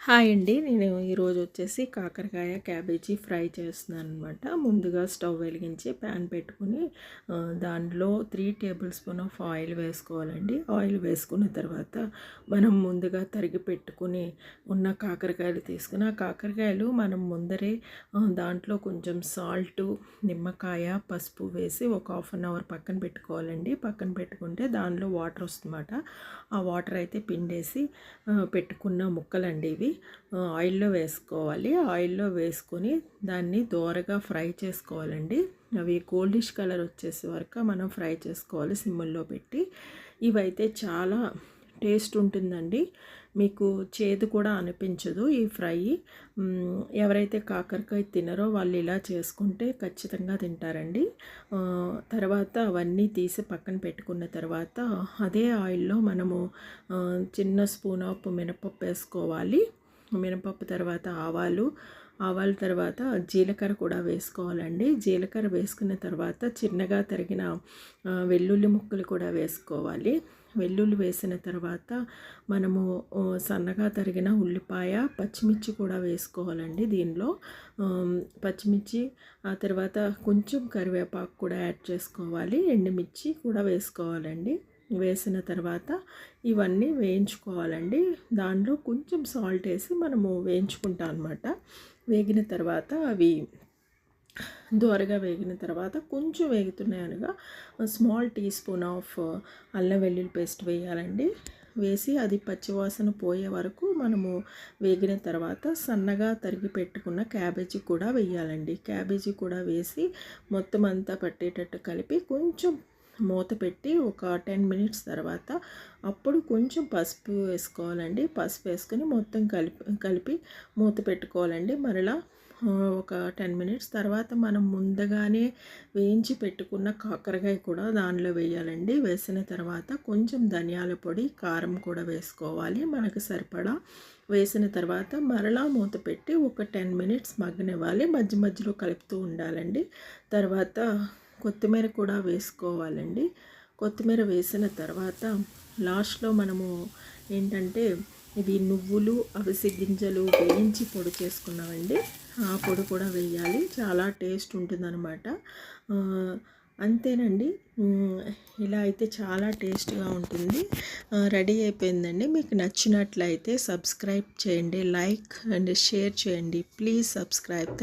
Hi అండి. నేను ఈరోజు వచ్చేసి కాకరకాయ క్యాబేజీ ఫ్రై చేస్తున్నాను అనమాట ముందుగా స్టవ్ వెలిగించి ప్యాన్ పెట్టుకుని దాంట్లో three tablespoon of oil వేసుకోవాలండి. ఆయిల్ వేసుకున్న తర్వాత మనం ముందుగా తరిగి పెట్టుకుని ఉన్న కాకరకాయలు తీసుకుని ఆ కాకరకాయలు మనం ముందరే దాంట్లో కొంచెం సాల్ట్ నిమ్మకాయ పసుపు వేసి ఒక హాఫ్ అన్ అవర్ పక్కన పెట్టుకోవాలండి. పక్కన పెట్టుకుంటే దానిలో వాటర్ వస్తుందన్నమాట. ఆ వాటర్ అయితే పిండేసి పెట్టుకున్న ముక్కలండి ఇవి. ఆయిల్లో వేసుకోవాలి. ఆయిల్లో వేసుకొని దాన్ని దోరగా ఫ్రై చేసుకోవాలండి. అవి గోల్డిష్ కలర్ వచ్చేసే వరకు మనం ఫ్రై చేసుకోవాలి సిమ్ముల్లో పెట్టి. ఇవైతే చాలా టేస్ట్ ఉంటుందండి. మీకు చేదు కూడా అనిపించదు ఈ ఫ్రై. ఎవరైతే కాకరకాయ తినరో వాళ్ళు ఇలా చేసుకుంటే ఖచ్చితంగా తింటారండి. తర్వాత అవన్నీ తీసి పక్కన పెట్టుకున్న తర్వాత అదే ఆయిల్లో మనము చిన్న స్పూన్ ఆఫ్ మినపప్పు వేసుకోవాలి. మినపప్పు తర్వాత ఆవాలు ఆవాల తర్వాత జీలకర్ర కూడా వేసుకోవాలండి. జీలకర్ర వేసుకున్న తర్వాత చిన్నగా తరిగిన వెల్లుల్లి ముక్కలు కూడా వేసుకోవాలి. వెల్లుల్లి వేసిన తర్వాత మనము సన్నగా తరిగిన ఉల్లిపాయ పచ్చిమిర్చి కూడా వేసుకోవాలండి దీనిలో. పచ్చిమిర్చి ఆ తర్వాత కొంచెం కరివేపాకు కూడా యాడ్ చేసుకోవాలి. ఎండుమిర్చి కూడా వేసుకోవాలండి. వేసిన తర్వాత ఇవన్నీ వేయించుకోవాలండి. దానిలో కొంచెం సాల్ట్ వేసి మనము వేయించుకుంటాం అనమాట వేగిన తర్వాత అవి దోరగా వేగిన తర్వాత కొంచెం వేగుతున్నాయి అనగా స్మాల్ టీ స్పూన్ ఆఫ్ అల్లం వెల్లుల్లి పేస్ట్ వేయాలండి. వేసి అది పచ్చివాసన పోయే వరకు మనము వేగిన తర్వాత సన్నగా తరిగి పెట్టుకున్న క్యాబేజీ కూడా వేయాలండి. క్యాబేజీ కూడా వేసి మొత్తం అంతా పట్టేటట్టు కలిపి కొంచెం మూత పెట్టి ఒక టెన్ మినిట్స్ తర్వాత అప్పుడు కొంచెం పసుపు వేసుకోవాలండి. పసుపు వేసుకొని మొత్తం కలిపి కలిపి మూత పెట్టుకోవాలండి. మరలా ఒక టెన్ మినిట్స్ తర్వాత మనం ముందుగానే వేయించి పెట్టుకున్న కాకరకాయ కూడా దానిలో వేయాలండి. వేసిన తర్వాత కొంచెం ధనియాల పొడి కారం కూడా వేసుకోవాలి. మనకు సరిపడా వేసిన తర్వాత మరలా మూత పెట్టి ఒక టెన్ మినిట్స్ మగ్గనివ్వాలి. మధ్య మధ్యలో కలుపుతూ ఉండాలండి. తర్వాత కొత్తిమీర కూడా వేసుకోవాలండి. కొత్తిమీర వేసిన తర్వాత లాస్ట్లో మనము ఏంటంటే ఇది నువ్వులు అవిసి గింజలు వేయించి పొడి చేసుకున్నామండి. ఆ పొడి కూడా వేయాలి. చాలా టేస్ట్ ఉంటుందన్నమాట. అంతేనండి. ఇలా అయితే చాలా టేస్ట్గా ఉంటుంది. రెడీ అయిపోయిందండి. మీకు నచ్చినట్లయితే సబ్స్క్రైబ్ చేయండి లైక్ అండ్ షేర్ చేయండి. Please subscribe.